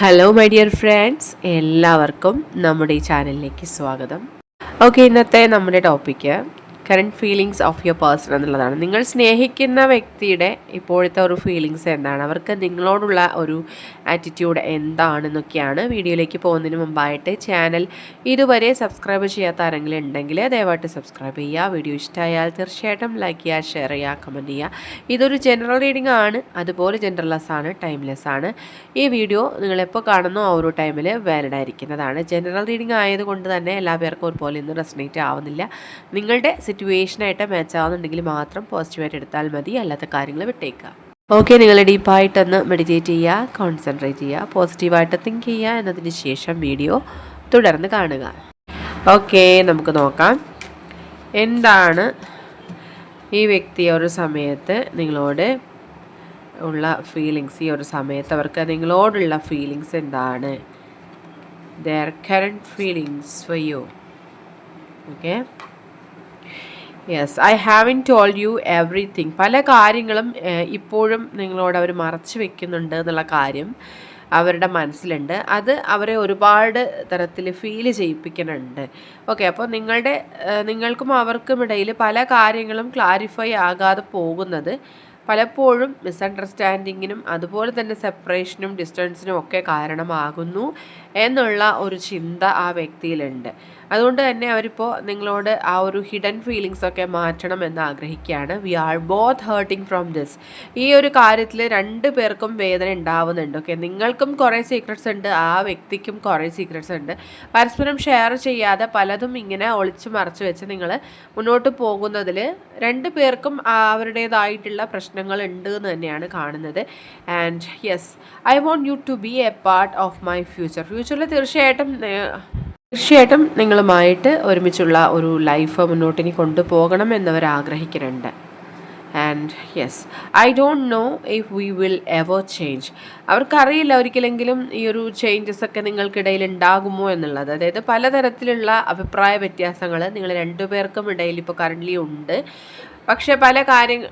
Hello my dear friends എല്ലാവർക്കും നമ്മുടെ ഈ ചാനലിലേക്ക് സ്വാഗതം. ഓക്കെ ഇന്നത്തെ നമ്മുടെ topic current feelings of your person എന്നുള്ളതാണ്. നിങ്ങൾ സ്നേഹിക്കുന്ന വ്യക്തിയുടെ ഇപ്പോഴത്തെ ഒരു ഫീലിങ്സ് എന്താണ്? അവർക്ക് നിങ്ങളോടുള്ള ഒരു ആറ്റിറ്റ്യൂഡ് എന്താണെന്നൊക്കെയാണ് വീഡിയോയിലേക്ക് പോകുന്നതിന് മുമ്പായിട്ട് ചാനൽ ഇതുവരെ സബ്സ്ക്രൈബ് ചെയ്യാത്ത ആരെങ്കിലും ഉണ്ടെങ്കിൽ ദയവായിട്ട് സബ്സ്ക്രൈബ് ചെയ്യുക. വീഡിയോ ഇഷ്ടമായാൽ തീർച്ചയായിട്ടും ലൈക്ക് ചെയ്യുക ഷെയർ ചെയ്യുക കമന്റ് ചെയ്യുക. ഇതൊരു ജനറൽ റീഡിംഗ് ആണ്. അതുപോലെ ജനറൽലെസ് ആണ് ടൈംലെസ് ആണ്. ഈ വീഡിയോ നിങ്ങളെപ്പോൾ കാണുന്നോ ആ ഒരു ടൈമിൽ വാലിഡ് ആയിരിക്കുന്നതാണ്. ജനറൽ റീഡിംഗ് ആയതുകൊണ്ട് തന്നെ എല്ലാ പേർക്കും ഒരുപോലെ ഇന്ന് റെസിനേറ്റ് ആവുന്നില്ല. നിങ്ങളുടെ സിറ്റുവേഷനായിട്ട് മാച്ച് ആവുന്നുണ്ടെങ്കിൽ മാത്രം പോസിറ്റീവായിട്ട് എടുത്താൽ മതി. അല്ലാത്ത കാര്യങ്ങൾ വിട്ടേക്കുക. ഓക്കെ നിങ്ങൾ ഡീപ്പായിട്ടൊന്ന് മെഡിറ്റേറ്റ് ചെയ്യുക കോൺസെൻട്രേറ്റ് ചെയ്യുക പോസിറ്റീവായിട്ട് തിങ്ക് ചെയ്യുക എന്നതിന് ശേഷം വീഡിയോ തുടർന്ന് കാണുക. ഓക്കെ നമുക്ക് നോക്കാം. എന്താണ് ഈ വ്യക്തി ഒരു സമയത്ത് നിങ്ങളോട് ഉള്ള ഫീലിങ്സ് ഈ ഒരു സമയത്ത് അവർക്ക് നിങ്ങളോടുള്ള ഫീലിങ്സ് എന്താണ്? Their current feelings for you okay yes I have in told you everything പല കാര്യങ്ങളും ഇപ്പോഴും നിങ്ങളോട് അവർ മറച്ചു വെക്കുന്നുണ്ട് എന്നുള്ള കാര്യം അവരുടെ മനസ്സിലുണ്ട്. അത് അവരെ ഒരുപാട് തരത്തിൽ ഫീൽ ചെയ്യിപ്പിക്കുന്നുണ്ട്. ഓക്കെ അപ്പോൾ നിങ്ങളുടെ നിങ്ങൾക്കും അവർക്കും ഇടയിൽ പല കാര്യങ്ങളും ക്ലാരിഫൈ ആകാതെ പോകുന്നത് പലപ്പോഴും മിസ്അണ്ടർസ്റ്റാൻഡിങ്ങിനും അതുപോലെ തന്നെ സെപ്പറേഷനും ഡിസ്റ്റൻസിനും ഒക്കെ കാരണമാകുന്നു. എന്നുള്ള ഒരു ചിന്ത ആ വ്യക്തിയിലുണ്ട്. അതുകൊണ്ട് തന്നെ അവരിപ്പോൾ നിങ്ങളോട് ആ ഒരു ഹിഡൻ ഫീലിങ്സ് ഒക്കെ മാറ്റണം എന്ന് ആഗ്രഹിക്കുകയാണ്. We are both hurting from this ഈ ഒരു കാര്യത്തിൽ രണ്ട് പേർക്കും വേദന ഉണ്ടാവുന്നുണ്ട്. ഓക്കെ നിങ്ങൾക്കും കുറേ സീക്രട്സ് ഉണ്ട്. ആ വ്യക്തിക്കും കുറേ സീക്രട്സ് ഉണ്ട്. പരസ്പരം ഷെയർ ചെയ്യാതെ പലതും ഇങ്ങനെ ഒളിച്ചു മറച്ചു വെച്ച് നിങ്ങൾ മുന്നോട്ട് പോകുന്നതിൽ രണ്ട് പേർക്കും അവരുടേതായിട്ടുള്ള പ്രശ്നങ്ങൾ ഉണ്ട് എന്ന് തന്നെയാണ് കാണുന്നത്. And yes I want you to be a part of my future ഫ്യൂച്ചറിൽ തീർച്ചയായിട്ടും തീർച്ചയായിട്ടും നിങ്ങളുമായിട്ട് ഒരുമിച്ചുള്ള ഒരു ലൈഫ് മുന്നോട്ട് ഇനി കൊണ്ടുപോകണം എന്നവർ ആഗ്രഹിക്കുന്നുണ്ട്. And yes I don't know if we will ever change അവർക്കറിയില്ല ഒരിക്കലെങ്കിലും ഈ ഒരു ചേഞ്ചസ് ഒക്കെ നിങ്ങൾക്കിടയിൽ ഉണ്ടാകുമോ എന്നുള്ളത്. അതായത് പലതരത്തിലുള്ള അഭിപ്രായ വ്യത്യാസങ്ങൾ നിങ്ങൾ രണ്ടുപേർക്കും ഇടയിൽ ഇപ്പോൾ കറന്റ്ലി ഉണ്ട്. പക്ഷേ പല കാര്യങ്ങൾ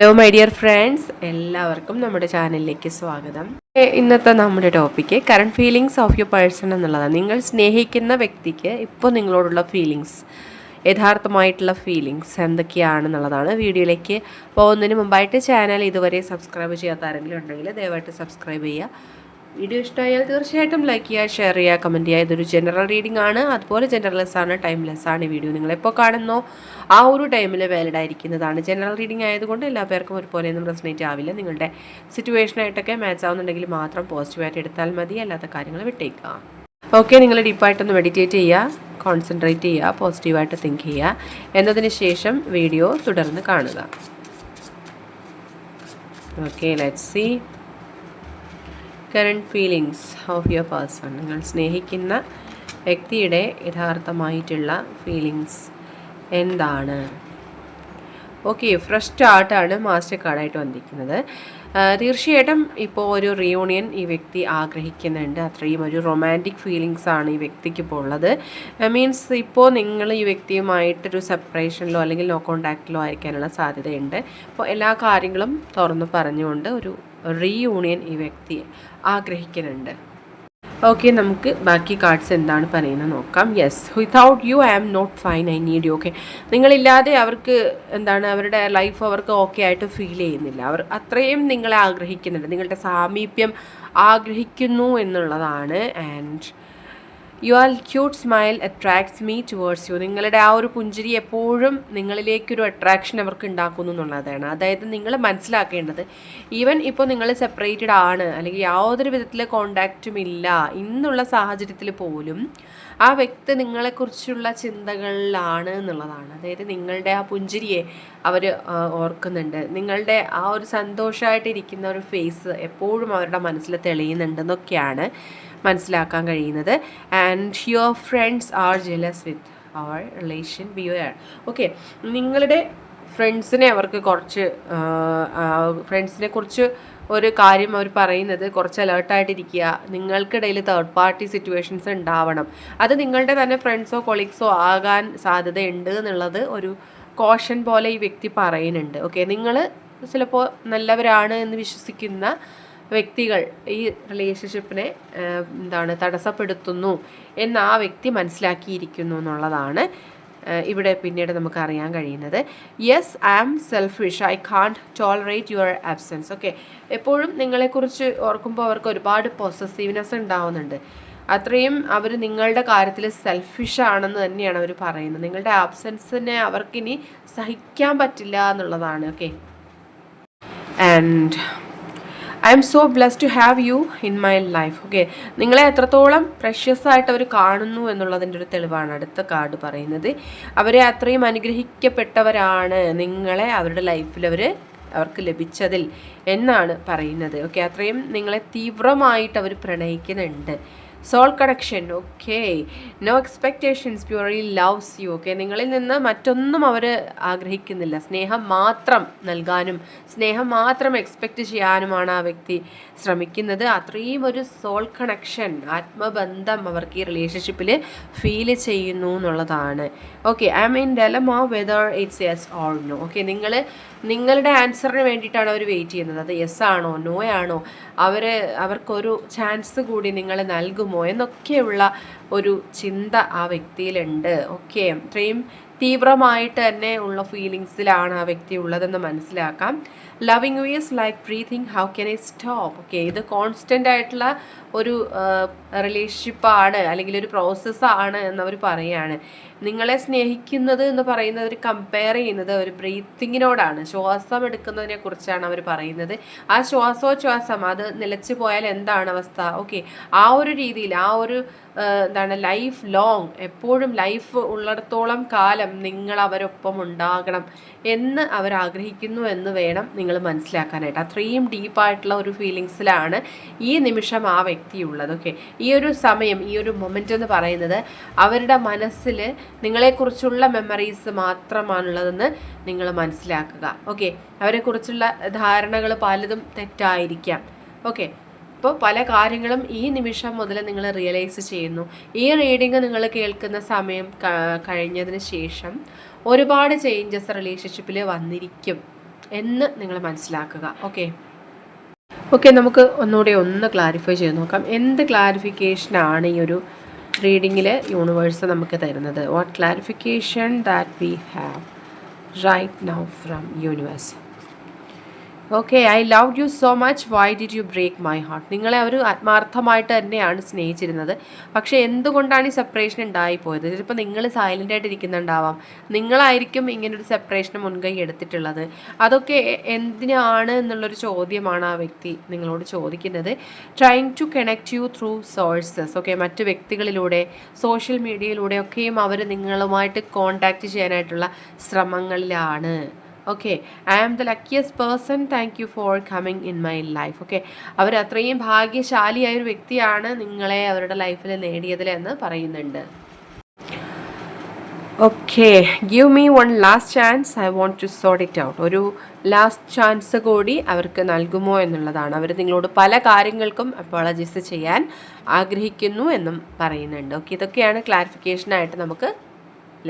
ഹലോ മൈ ഡിയർ ഫ്രണ്ട്സ് എല്ലാവർക്കും നമ്മുടെ ചാനലിലേക്ക് സ്വാഗതം. ഇന്നത്തെ നമ്മുടെ topic current feelings of you person എന്നുള്ളതാണ്. നിങ്ങൾ സ്നേഹിക്കുന്ന വ്യക്തിക്ക് ഇപ്പോൾ നിങ്ങളോടുള്ള ഫീലിങ്സ് യഥാർത്ഥമായിട്ടുള്ള ഫീലിങ്സ് എന്തൊക്കെയാണെന്നുള്ളതാണ് വീഡിയോയിലേക്ക് പോകുന്നതിന് മുമ്പായിട്ട് ചാനൽ ഇതുവരെ സബ്സ്ക്രൈബ് ചെയ്യാത്ത ആരെങ്കിലും ഉണ്ടെങ്കിൽ ദയവായിട്ട് സബ്സ്ക്രൈബ് ചെയ്യുക. വീഡിയോ ഇഷ്ടമായാൽ തീർച്ചയായിട്ടും ലൈക്ക് ചെയ്യുക ഷെയർ ചെയ്യുക കമന്റ് ചെയ്യുക. ഇതൊരു ജനറൽ റീഡിംഗ് ആണ്. അതുപോലെ ജനറൽലെസ് ആണ് ടൈംലെസ് ആണ് ഈ വീഡിയോ നിങ്ങൾ എപ്പോൾ കാണുന്നോ ആ ഒരു ടൈമിൽ വാലിഡ് ആയിരിക്കുന്നതാണ്. ജനറൽ റീഡിംഗ് ആയതുകൊണ്ട് എല്ലാ പേർക്കും ഒരുപോലെയൊന്നും റെസനേറ്റ് ആവില്ല. നിങ്ങളുടെ സിറ്റുവേഷനായിട്ടൊക്കെ മാച്ച് ആവുന്നുണ്ടെങ്കിൽ മാത്രം പോസിറ്റീവായിട്ട് എടുത്താൽ മതി. അല്ലാത്ത കാര്യങ്ങൾ വിട്ടേക്കുക. ഓക്കെ നിങ്ങൾ ഡീപ്പായിട്ടൊന്ന് മെഡിറ്റേറ്റ് ചെയ്യുക കോൺസെൻട്രേറ്റ് ചെയ്യുക പോസിറ്റീവായിട്ട് തിങ്ക് ചെയ്യുക. എന്നതിന് ശേഷം വീഡിയോ തുടർന്ന് കാണുക. Okay let see current feelings of your person നിങ്ങൾ സ്നേഹിക്കുന്ന വ്യക്തിയുടെ യഥാർത്ഥമായിട്ടുള്ള ഫീലിങ്സ് എന്താണ്? ഓക്കെ ഫ്രഷ് സ്റ്റാർട്ടാണ് മാസ്റ്റർ കാർഡായിട്ട് വന്നിരിക്കുന്നത്. തീർച്ചയായിട്ടും ഇപ്പോൾ ഒരു റിയൂണിയൻ ഈ വ്യക്തി ആഗ്രഹിക്കുന്നുണ്ട്. അത്രയും ഒരു റൊമാന്റിക് ഫീലിങ്സ് ആണ് ഈ വ്യക്തിക്ക് ഇപ്പോൾ ഉള്ളത്. മീൻസ് ഇപ്പോൾ നിങ്ങൾ ഈ വ്യക്തിയുമായിട്ടൊരു സെപ്പറേഷനിലോ അല്ലെങ്കിൽ നോ കോണ്ടാക്റ്റിലോ ആയിരിക്കാനുള്ള സാധ്യതയുണ്ട്. അപ്പോൾ എല്ലാ കാര്യങ്ങളും തുറന്നു പറഞ്ഞുകൊണ്ട് ഒരു റീയൂണിയൻ ഈ വ്യക്തി ആഗ്രഹിക്കുന്നുണ്ട്. ഓക്കെ നമുക്ക് ബാക്കി കാർഡ്സ് എന്താണ് പറയുന്നത് നോക്കാം. Yes without you I am not fine I need you okay നിങ്ങളില്ലാതെ അവർക്ക് എന്താണ് അവരുടെ ലൈഫ് അവർക്ക് ഓക്കെ ആയിട്ട് ഫീൽ ചെയ്യുന്നില്ല. അവർ അത്രയും നിങ്ങളെ ആഗ്രഹിക്കുന്നുണ്ട്. നിങ്ങളുടെ സാമീപ്യം ആഗ്രഹിക്കുന്നു എന്നുള്ളതാണ്. And your cute smile attracts me towards you നിങ്ങളുടെ ആ ഒരു പുഞ്ചിരി എപ്പോഴും നിങ്ങളിലേക്കൊരു അട്രാക്ഷൻ അവർക്ക് ഉണ്ടാക്കുന്നു എന്നുള്ളതാണ്. അതായത് നിങ്ങൾ മനസ്സിലാക്കേണ്ടത് ഈവൻ ഇപ്പോൾ നിങ്ങൾ സെപ്പറേറ്റഡ് ആണ് അല്ലെങ്കിൽ യാതൊരു വിധത്തിലെ കോണ്ടാക്റ്റും ഇല്ല ഇന്നുള്ള സാഹചര്യത്തിൽ പോലും ആ വ്യക്തി നിങ്ങളെക്കുറിച്ചുള്ള ചിന്തകളിലാണ് എന്നുള്ളതാണ്. അതായത് നിങ്ങളുടെ ആ പുഞ്ചിരിയെ അവർ ഓർക്കുന്നുണ്ട്. നിങ്ങളുടെ ആ ഒരു സന്തോഷമായിട്ടിരിക്കുന്ന ഒരു ഫേസ് എപ്പോഴും അവരുടെ മനസ്സിൽ തെളിയുന്നുണ്ടെന്നൊക്കെയാണ് മനസ്സിലാക്കാൻ കഴിയുന്നത്. And your friends are jealous with our relation bear okay നിങ്ങളുടെ ഫ്രണ്ട്സിനെ അവർക്ക് കുറച്ച് ഫ്രണ്ട്സിനെ കുറിച്ച് ഒരു കാര്യം അവർ പറയുന്നത് കുറച്ച് അലേർട്ടായിട്ടിരിക്കുക നിങ്ങൾക്കിടയിൽ തേർഡ് പാർട്ടി സിറ്റുവേഷൻസ് ഉണ്ടാവണം. അത് നിങ്ങളുടെ തന്നെ ഫ്രണ്ട്സോ കൊളീഗ്സോ ആകാൻ സാധ്യതയുണ്ട് എന്നുള്ളത് ഒരു കോഷൻ പോലെ ഈ വ്യക്തി പറയുന്നുണ്ട്. ഓക്കെ നിങ്ങൾ ചിലപ്പോൾ നല്ലവരാണ് എന്ന് വിശ്വസിക്കുന്ന വ്യക്തികൾ ഈ റിലേഷൻഷിപ്പിനെ എന്താണ് തടസ്സപ്പെടുത്തുന്നു എന്ന് ആ വ്യക്തി മനസ്സിലാക്കിയിരിക്കുന്നു എന്നുള്ളതാണ് ഇവിടെ പിന്നീട് നമുക്ക് അറിയാൻ കഴിയുന്നത്. Yes I am selfish I can't tolerate your absence okay എപ്പോഴും നിങ്ങളെക്കുറിച്ച് ഓർക്കുമ്പോൾ അവർക്ക് ഒരുപാട് പോസസീവ്നെസ് ഉണ്ടാവുന്നുണ്ട്. അത്രയും അവർ നിങ്ങളുടെ കാര്യത്തിൽ സെൽഫിഷ് ആണെന്ന് തന്നെയാണ് അവർ പറയുന്നത്. നിങ്ങളുടെ ആബ്സെൻസിനെ അവർക്കിനി സഹിക്കാൻ പറ്റില്ല എന്നുള്ളതാണ്. Okay and I'm so blessed to have you in my life. Okay? നിങ്ങളെ എത്രത്തോളം പ്രഷ്യസ് ആയിട്ട് അവർ കാണുന്നു എന്നുള്ളതിന്റെ ഒരു തെളിവാണ് അടുത്ത കാർഡ് പറയുന്നത്. അവരെ അത്രയും അനുഗ്രഹിക്കപ്പെട്ടവരാണ് നിങ്ങളെ അവരുടെ ലൈഫിൽ അവർ അവർക്ക് ലഭിച്ചതിൽ എന്നാണ് പറയുന്നത്. ഓക്കെ? അത്രയും നിങ്ങളെ തീവ്രമായിട്ട് അവർ പ്രണയിക്കുന്നുണ്ട്. Soul connection okay no expectations purely loves you okay നിങ്ങളിൽ നിന്ന് മറ്റൊന്നും അവർ ആഗ്രഹിക്കുന്നില്ല. സ്നേഹം മാത്രം നൽകാനും സ്നേഹം മാത്രം എക്സ്പെക്റ്റ് ചെയ്യാനുമാണ് ആ വ്യക്തി ശ്രമിക്കുന്നത്. അത്രയും ഒരു സോൾ കണക്ഷൻ ആത്മബന്ധം അവർക്ക് ഈ റിലേഷൻഷിപ്പിൽ ഫീൽ ചെയ്യുന്നു എന്നുള്ളതാണ്. Okay I mean dilemma whether it's yes or no okay നിങ്ങൾ നിങ്ങളുടെ ആൻസറിന് വേണ്ടിയിട്ടാണ് അവർ വെയിറ്റ് ചെയ്യുന്നത്. അത് യെസ് ആണോ നോ ആണോ? അവർ അവർക്കൊരു ചാൻസ് കൂടി നിങ്ങൾ നൽകുമോ? എന്നൊക്കെയുള്ള ഒരു ചിന്ത ആ വ്യക്തിയിലുണ്ട്. ഓക്കെ അത്രയും തീവ്രമായിട്ട് തന്നെ ഉള്ള ഫീലിങ്സിലാണ് ആ വ്യക്തി ഉള്ളതെന്ന് മനസ്സിലാക്കാം. Loving you is like breathing how can I stop okay ഇത് കോൺസ്റ്റന്റ് ആയിട്ടുള്ള ഒരു റിലേഷൻഷിപ്പാണ് അല്ലെങ്കിൽ ഒരു പ്രോസസ്സാണ് എന്നവർ പറയുകയാണ് നിങ്ങളെ സ്നേഹിക്കുന്നത് എന്ന് പറയുന്നത് ഒരു കമ്പയർ ചെയ്യുന്നത് ഒരു ബ്രീത്തിങ്ങിനോടാണ് ശ്വാസം എടുക്കുന്നതിനെ കുറിച്ചാണ് അവർ പറയുന്നത്. ആ ശ്വാസോച്ഛ്വാസം അത് നിലച്ചു പോയാൽ എന്താണ് അവസ്ഥ? ഓക്കെ ആ ഒരു രീതിയിൽ ആ ഒരു എന്താണ് ലൈഫ് ലോങ് എപ്പോഴും ലൈഫ് ഉള്ളിടത്തോളം കാലം നിങ്ങൾ അവരൊപ്പം ഉണ്ടാകണം എന്ന് അവർ ആഗ്രഹിക്കുന്നു എന്ന് വേണം നിങ്ങൾ മനസ്സിലാക്കാനായിട്ട്. അത്രയും ഡീപ്പായിട്ടുള്ള ഒരു ഫീലിങ്സിലാണ് ഈ നിമിഷം ആ വ്യക്തി ഉള്ളത് ഓക്കെ ഈ ഒരു സമയം ഈ ഒരു മൊമെന്റ് എന്ന് പറയുന്നത് അവരുടെ മനസ്സിൽ നിങ്ങളെക്കുറിച്ചുള്ള മെമ്മറീസ് മാത്രമാണുള്ളതെന്ന് നിങ്ങൾ മനസ്സിലാക്കുക ഓക്കെ അവരെക്കുറിച്ചുള്ള ധാരണകൾ പലതും തെറ്റായിരിക്കാം ഓക്കെ അപ്പോൾ പല കാര്യങ്ങളും ഈ നിമിഷം മുതൽ നിങ്ങൾ റിയലൈസ് ചെയ്യുന്നു. ഈ റീഡിങ് നിങ്ങൾ കേൾക്കുന്ന സമയം കഴിഞ്ഞതിന് ശേഷം ഒരുപാട് ചേഞ്ചസ് റിലേഷൻഷിപ്പിൽ വന്നിരിക്കും എന്ന് നിങ്ങൾ മനസ്സിലാക്കുക. ഓക്കെ ഓക്കെ നമുക്ക് ഒന്നുകൂടി ഒന്ന് ക്ലാരിഫൈ ചെയ്ത് നോക്കാം. എന്ത് ക്ലാരിഫിക്കേഷനാണ് ഈ ഒരു റീഡിങ്ങിൽ യൂണിവേഴ്സ് നമുക്ക് തരുന്നത്? What clarification that we have right now from universe okay I love you so much why did you break my heart നിങ്ങളെ അവർ ആത്മാർത്ഥമായിട്ട് തന്നെയാണ് സ്നേഹിച്ചിരുന്നത്. പക്ഷേ എന്തുകൊണ്ടാണ് ഈ സെപ്പറേഷൻ ഉണ്ടായിപ്പോയത് ചിലപ്പോൾ നിങ്ങൾ സൈലന്റ് ആയിട്ട് ഇരിക്കുന്നുണ്ടാവാം. നിങ്ങളായിരിക്കും ഇങ്ങനൊരു സെപ്പറേഷന് മുൻകൈ എടുത്തിട്ടുള്ളത്. അതൊക്കെ എന്തിനാണ് എന്നുള്ളൊരു ചോദ്യമാണ് ആ വ്യക്തി നിങ്ങളോട് ചോദിക്കുന്നത്. Trying to connect you through sources okay മറ്റു വ്യക്തികളിലൂടെ സോഷ്യൽ മീഡിയയിലൂടെയൊക്കെയും അവർ നിങ്ങളുമായിട്ട് കോണ്ടാക്റ്റ് ചെയ്യാനായിട്ടുള്ള ശ്രമങ്ങളിലാണ്. Okay I am the luckiest person thank you for coming in my life okay അവർ അത്രയും ഭാഗ്യശാലിയായ ഒരു വ്യക്തിയാണ് നിങ്ങളെ അവരുടെ ലൈഫിൽ നേടിയതിൽ എന്ന് പറയുന്നുണ്ട്. Okay give me one last chance I want to sort it out ഒരു ലാസ്റ്റ് ചാൻസ് കൂടി അവർക്ക് നൽകുമോ എന്നുള്ളതാണ്. അവർ നിങ്ങളോട് പല കാര്യങ്ങൾക്കും അപ്പോളജീസ് ചെയ്യാൻ ആഗ്രഹിക്കുന്നു എന്നും പറയുന്നുണ്ട്. ഓക്കെ ഇതൊക്കെയാണ് ക്ലാരിഫിക്കേഷനായിട്ട് നമുക്ക്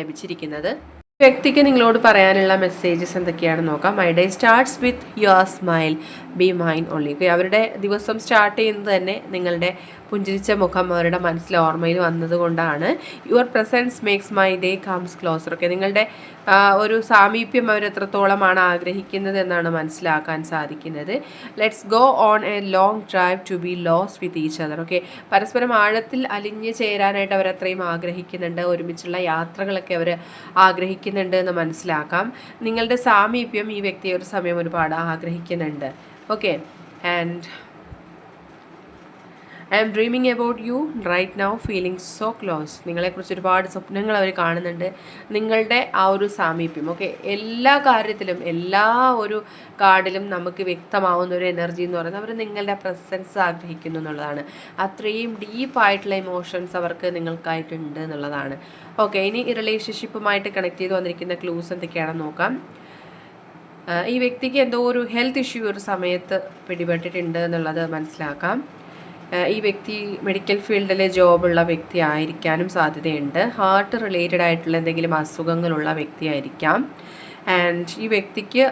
ലഭിച്ചിരിക്കുന്നത്. വ്യക്തിക്ക് നിങ്ങളോട് പറയാനുള്ള മെസ്സേജസ് എന്തൊക്കെയാണെന്ന് നോക്കാം. My day starts with your smile be mine only അവരുടെ ദിവസം സ്റ്റാർട്ട് ചെയ്യുന്നത് തന്നെ നിങ്ങളുടെ പുഞ്ചിരിച്ച മുഖം അവരുടെ മനസ്സിൽ ഓർമ്മയിൽ വന്നതുകൊണ്ടാണ് your presence makes my day comes closer okay നിങ്ങളുടെ ഒരു സാമീപ്യം അവർ എത്രത്തോളമാണ് ആഗ്രഹിക്കുന്നത് എന്നാണ് മനസ്സിലാക്കാൻ സാധിക്കുന്നത്. Let's go on a long drive to be lost with each other okay പരസ്പരം ആഴത്തിൽ അലിഞ്ഞ് ചേരാനായിട്ട് അവർ അത്രയും ആഗ്രഹിക്കുന്നുണ്ട്. ഒരുമിച്ചുള്ള യാത്രകളൊക്കെ അവർ ആഗ്രഹിക്കുന്നുണ്ട് എന്ന് മനസ്സിലാക്കാം. നിങ്ങളുടെ സാമീപ്യം ഈ വ്യക്തി ഒരു സമയം ഒരുപാട് ആഗ്രഹിക്കുന്നുണ്ട്. Okay and I'm dreaming about you right now feeling so close നിങ്ങളെക്കുറിച്ച് ഒരുപാട് സ്വപ്നങ്ങൾ അവർ കാണുന്നുണ്ട്. നിങ്ങളുടെ ആ ഒരു സാമീപ്യം ഓക്കെ എല്ലാ കാര്യത്തിലും എല്ലാ ഒരു കാർഡിലും നമുക്ക് വ്യക്തമാവുന്ന ഒരു എനർജി എന്ന് പറയുന്നത് അവർ നിങ്ങളുടെ പ്രസൻസ് ആഗ്രഹിക്കുന്നു എന്നുള്ളതാണ്. അത്രയും ഡീപ്പായിട്ടുള്ള ഇമോഷൻസ് അവർക്ക് നിങ്ങൾക്കായിട്ടുണ്ട് എന്നുള്ളതാണ്. ഓക്കെ ഇനി റിലേഷൻഷിപ്പുമായിട്ട് കണക്ട് ചെയ്ത് വന്നിരിക്കുന്ന ക്ലൂസ് എന്തൊക്കെയാണെന്ന് നോക്കാം. ഈ വ്യക്തിക്ക് എന്തോ ഒരു ഹെൽത്ത് ഇഷ്യൂ ഒരു സമയത്ത് പിടിപെട്ടിട്ടുണ്ട് എന്നുള്ളത് മനസ്സിലാക്കാം. ഈ വ്യക്തി മെഡിക്കൽ ഫീൽഡിലെ ജോബുള്ള വ്യക്തി ആയിരിക്കാനും സാധ്യതയുണ്ട്. ഹാർട്ട് റിലേറ്റഡ് ആയിട്ടുള്ള എന്തെങ്കിലും അസുഖങ്ങളുള്ള വ്യക്തിയായിരിക്കാം ആൻഡ് ഈ വ്യക്തിക്ക്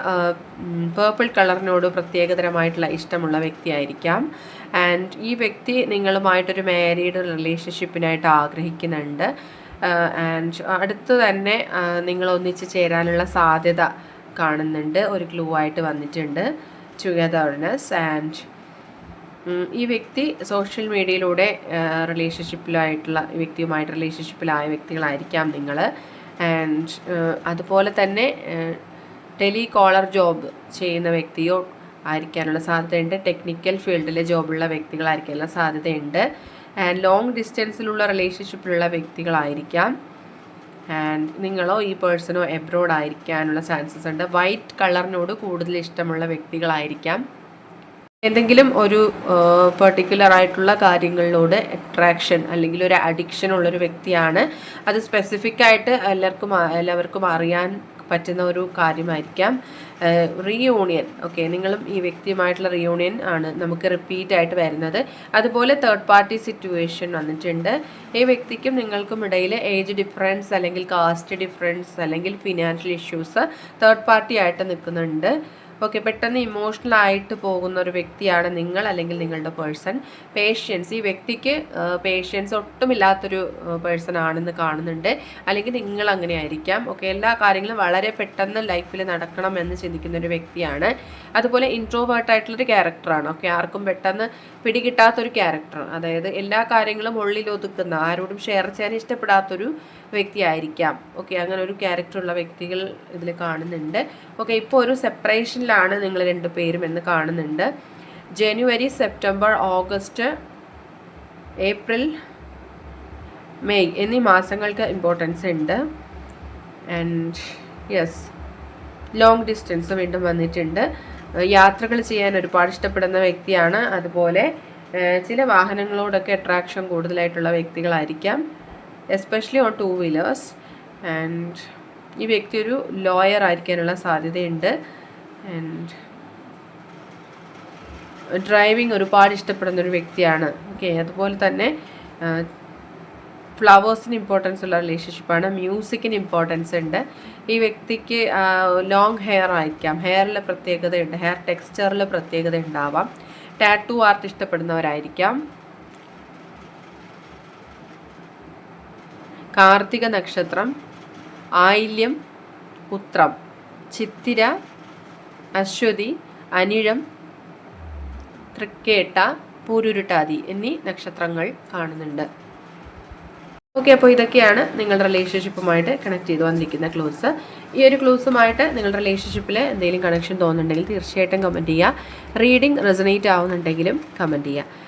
പേർപ്പിൾ കളറിനോട് പ്രത്യേകതരമായിട്ടുള്ള ഇഷ്ടമുള്ള വ്യക്തിയായിരിക്കാം ആൻഡ് ഈ വ്യക്തി നിങ്ങളുമായിട്ടൊരു മാരീഡ് റിലേഷൻഷിപ്പിനായിട്ട് ആഗ്രഹിക്കുന്നുണ്ട്. ആൻഡ് അടുത്ത് തന്നെ നിങ്ങൾ ഒന്നിച്ച് ചേരാനുള്ള സാധ്യത കാണുന്നുണ്ട്. ഒരു ക്ലൂ ആയിട്ട് വന്നിട്ടുണ്ട്. ടുഗദർനെസ് ആൻഡ് ഈ വ്യക്തി സോഷ്യൽ മീഡിയയിലൂടെ റിലേഷൻഷിപ്പിലായിട്ടുള്ള വ്യക്തിയുമായിട്ട് റിലേഷൻഷിപ്പിലായ വ്യക്തികളായിരിക്കാം നിങ്ങൾ ആൻഡ് അതുപോലെ തന്നെ ടെലി കോളർ ജോബ് ചെയ്യുന്ന വ്യക്തിയോ ആയിരിക്കാനുള്ള സാധ്യതയുണ്ട്. ടെക്നിക്കൽ ഫീൽഡിലെ ജോബുള്ള വ്യക്തികളായിരിക്കാനുള്ള സാധ്യതയുണ്ട്. ആൻഡ് ലോങ് ഡിസ്റ്റൻസിലുള്ള റിലേഷൻഷിപ്പിലുള്ള വ്യക്തികളായിരിക്കാം. നിങ്ങളോ ഈ പേഴ്സണോ എബ്രോഡ് ആയിരിക്കാനുള്ള ചാൻസസ് ഉണ്ട്. വൈറ്റ് കളറിനോട് കൂടുതൽ ഇഷ്ടമുള്ള വ്യക്തികളായിരിക്കാം. എന്തെങ്കിലും ഒരു പെർട്ടിക്കുലർ ആയിട്ടുള്ള കാര്യങ്ങളിലോട് അട്രാക്ഷൻ അല്ലെങ്കിൽ ഒരു അഡിക്ഷൻ ഉള്ളൊരു വ്യക്തിയാണ്. അത് സ്പെസിഫിക് ആയിട്ട് എല്ലാവർക്കും എല്ലാവർക്കും അറിയാൻ പറ്റുന്ന ഒരു കാര്യമായിരിക്കാം. റീയൂണിയൻ ഓക്കെ നിങ്ങളും ഈ വ്യക്തിയുമായിട്ടുള്ള റീയൂണിയൻ ആണ് നമുക്ക് റിപ്പീറ്റ് ആയിട്ട് വരുന്നത്. അതുപോലെ തേർഡ് പാർട്ടി സിറ്റുവേഷൻ വന്നിട്ടുണ്ട്. ഈ വ്യക്തിക്കും നിങ്ങൾക്കും ഇടയിൽ ഏജ് ഡിഫറൻസ് അല്ലെങ്കിൽ കാസ്റ്റ് ഡിഫറൻസ് അല്ലെങ്കിൽ ഫിനാൻഷ്യൽ ഇഷ്യൂസ് തേർഡ് പാർട്ടി ആയിട്ട് നിൽക്കുന്നുണ്ട്. ഓക്കെ പെട്ടെന്ന് ഇമോഷണൽ ആയിട്ട് പോകുന്ന ഒരു വ്യക്തിയാണ് നിങ്ങൾ അല്ലെങ്കിൽ നിങ്ങളുടെ പേഴ്സൺ പേഷ്യൻസ് ഈ വ്യക്തിക്ക് പേഷ്യൻസ് ഒട്ടുമില്ലാത്തൊരു പേഴ്സൺ ആണെന്ന് കാണുന്നുണ്ട്. അല്ലെങ്കിൽ നിങ്ങൾ അങ്ങനെ ആയിരിക്കാം. ഓക്കെ എല്ലാ കാര്യങ്ങളും വളരെ പെട്ടെന്ന് ലൈഫിൽ നടക്കണം എന്ന് ചിന്തിക്കുന്ന ഒരു വ്യക്തിയാണ്. അതുപോലെ ഇൻട്രോവേർട്ട് ആയിട്ടുള്ളൊരു ക്യാരക്ടറാണ് ഓക്കെ ആർക്കും പെട്ടെന്ന് പിടികിട്ടാത്തൊരു ക്യാരക്ടർ അതായത് എല്ലാ കാര്യങ്ങളും ഉള്ളിൽ ഒതുക്കുന്ന ആരോടും ഷെയർ ചെയ്യാൻ ഇഷ്ടപ്പെടാത്തൊരു വ്യക്തിയായിരിക്കാം. ഓക്കെ അങ്ങനെ ഒരു ക്യാരക്ടറുള്ള വ്യക്തികൾ ഇതിൽ കാണുന്നുണ്ട്. ഓക്കെ ഇപ്പോൾ ഒരു സെപ്പറേഷനിലാണ് നിങ്ങൾ രണ്ട് പേരും എന്ന് കാണുന്നുണ്ട്. ജനുവരി സെപ്റ്റംബർ ഓഗസ്റ്റ് ഏപ്രിൽ മെയ് എന്നീ മാസങ്ങൾക്ക് ഇമ്പോർട്ടൻസ് ഉണ്ട്. ആൻഡ് യെസ് ലോങ് ഡിസ്റ്റൻസ് വീണ്ടും വന്നിട്ടുണ്ട്. യാത്രകൾ ചെയ്യാൻ ഒരുപാട് ഇഷ്ടപ്പെടുന്ന വ്യക്തിയാണ്. അതുപോലെ ചില വാഹനങ്ങളോടൊക്കെ അട്രാക്ഷൻ കൂടുതലായിട്ടുള്ള വ്യക്തികളായിരിക്കാം. Especially on two wheelers and ഈ വ്യക്തി ഒരു ലോയർ ആയിരിക്കാനുള്ള സാധ്യതയുണ്ട്. ആൻഡ് ഡ്രൈവിംഗ് ഒരുപാട് ഇഷ്ടപ്പെടുന്ന ഒരു വ്യക്തിയാണ്. ഓക്കെ അതുപോലെ തന്നെ ഫ്ലവേഴ്സിന് ഇമ്പോർട്ടൻസ് ഉള്ള റിലേഷൻഷിപ്പാണ് മ്യൂസിക്കിന് ഇമ്പോർട്ടൻസ് ഉണ്ട്. ഈ വ്യക്തിക്ക് ലോങ് ഹെയർ ആയിരിക്കാം. ഹെയറിൽ പ്രത്യേകതയുണ്ട്. ഹെയർ ടെക്സ്ചറിൽ പ്രത്യേകത ഉണ്ടാവാം ടാറ്റു ആർട്ട് ഇഷ്ടപ്പെടുന്നവരായിരിക്കാം. കാർത്തിക നക്ഷത്രം ആയില്യം ഉത്രം ചിത്തിര അശ്വതി അനിഴം തൃക്കേട്ട പൂരുരുട്ടാതി എന്നീ നക്ഷത്രങ്ങൾ കാണുന്നുണ്ട്. ഓക്കെ അപ്പോൾ ഇതൊക്കെയാണ് നിങ്ങളുടെ റിലേഷൻഷിപ്പുമായിട്ട് കണക്ട് ചെയ്തു വന്നിരിക്കുന്ന ക്ലൂസ് ഈ ഒരു ക്ലൂസുമായിട്ട് നിങ്ങളുടെ റിലേഷൻഷിപ്പിൽ എന്തെങ്കിലും കണക്ഷൻ തോന്നുന്നുണ്ടെങ്കിൽ തീർച്ചയായിട്ടും കമന്റ് ചെയ്യുക. റീഡിംഗ് റെസണേറ്റ് ആവുന്നുണ്ടെങ്കിലും കമന്റ് ചെയ്യുക.